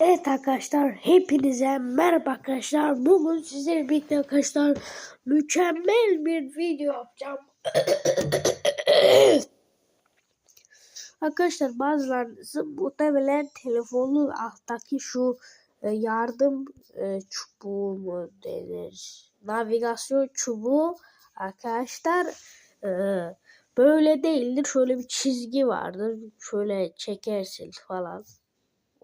Evet arkadaşlar hepinize merhaba arkadaşlar. Bugün sizlerle birlikte arkadaşlar mükemmel bir video yapacağım. arkadaşlar bazılarınızın muhtemelen telefonun alttaki şu e, yardım e, çubuğu mu denir? Navigasyon çubuğu arkadaşlar e, böyle değildir. Şöyle bir çizgi vardır. Şöyle çekersin falan.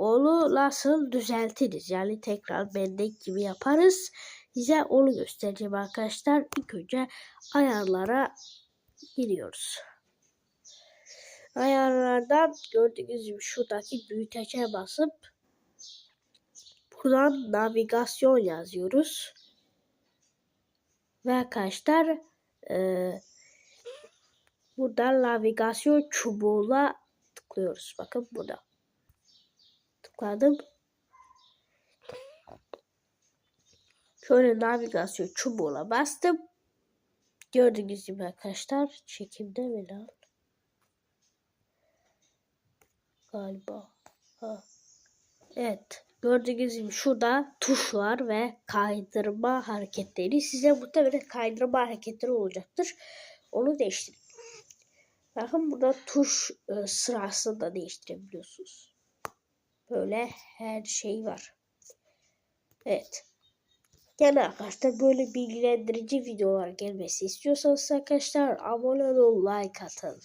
Onu nasıl düzeltiriz? Yani tekrar bendek gibi yaparız. Size onu göstereceğim arkadaşlar. İlk önce ayarlara giriyoruz. Ayarlardan gördüğünüz gibi şuradaki büyütece basıp buradan navigasyon yazıyoruz. Ve arkadaşlar e, buradan navigasyon çubuğuna tıklıyoruz. Bakın burada tıkladım. Şöyle navigasyon çubuğuna bastım. Gördüğünüz gibi arkadaşlar çekimde mi lan? Galiba. Ha. Evet. Gördüğünüz gibi şurada tuşlar ve kaydırma hareketleri. Size muhtemelen kaydırma hareketleri olacaktır. Onu değiştirin. Bakın burada tuş e, sırasını da değiştirebiliyorsunuz. Böyle her şey var. Evet. Yani arkadaşlar böyle bilgilendirici videolar gelmesi istiyorsanız arkadaşlar abone olun, like atın.